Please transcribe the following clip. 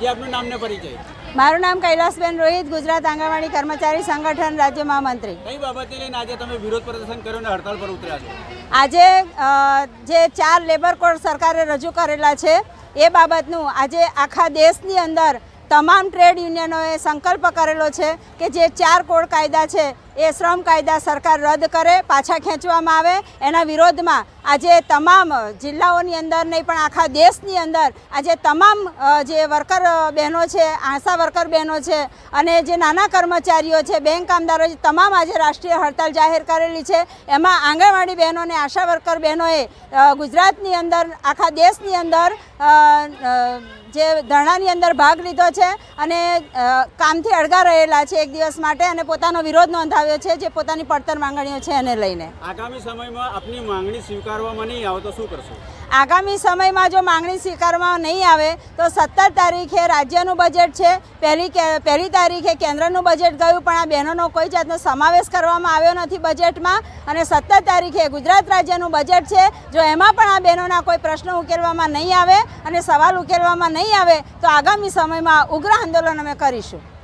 જે આપનું નામને પરિચય? મારું નામ કૈલાસબેન રોહિત ગુજરાત આંગણવાડી કર્મચારી સંગઠન રાજ્ય મહામંત્રી. કઈ બાબતે લઈને આજે તમે વિરોધ પ્રદર્શન કર્યો અને હડતાળ પર ઉતર્યા છો? આજે જે ચાર લેબર કોડ સરકારે રજૂ કરેલા છે એ બાબતનું આજે આખા દેશની અંદર તમામ ટ્રેડ યુનિયનોએ સંકલ્પ કરેલો છે કે જે ચાર કોડ કાયદા છે, એ શ્રમ કાયદા સરકાર રદ કરે, પાછા ખેંચવામાં આવે. એના વિરોધમાં આજે તમામ જિલ્લાઓની અંદર નહીં, પણ આખા દેશની અંદર આજે તમામ જે વર્કર બહેનો છે, આશા વર્કર બહેનો છે અને જે નાના કર્મચારીઓ છે, બેંક કામદારો છે, તમામ આજે રાષ્ટ્રીય હડતાલ જાહેર કરેલી છે. એમાં આંગણવાડી બહેનો અને આશા વર્કર બહેનોએ ગુજરાતની અંદર, આખા દેશની અંદર જે ધરણાની અંદર ભાગ લીધો છે અને કામથી અળગા રહેલા છે એક દિવસ માટે અને પોતાનો વિરોધ નોંધાવ્યો છે જે પોતાની પડતર માંગણીઓ છે એને લઈને. આગામી સમયમાં આપની માંગણી સ્વીકારવામાં નહીં આવે તો શું કરશો? આગામી સમયમાં જો માંગણી સ્વીકારવામાં નહીં આવે, તો સત્તર તારીખે રાજ્યનું બજેટ છે, પહેલી પહેલી તારીખે કેન્દ્રનું બજેટ ગયું, પણ આ બહેનોનો કોઈ જાતનો સમાવેશ કરવામાં આવ્યો નથી બજેટમાં. અને સત્તર તારીખે ગુજરાત રાજ્યનું બજેટ છે, જો એમાં પણ આ બહેનોના કોઈ પ્રશ્નો ઉકેલવામાં નહીં આવે અને સવાલ ઉકેલવામાં નહીં આવે, તો આગામી સમયમાં ઉગ્ર આંદોલન અમે કરીશું.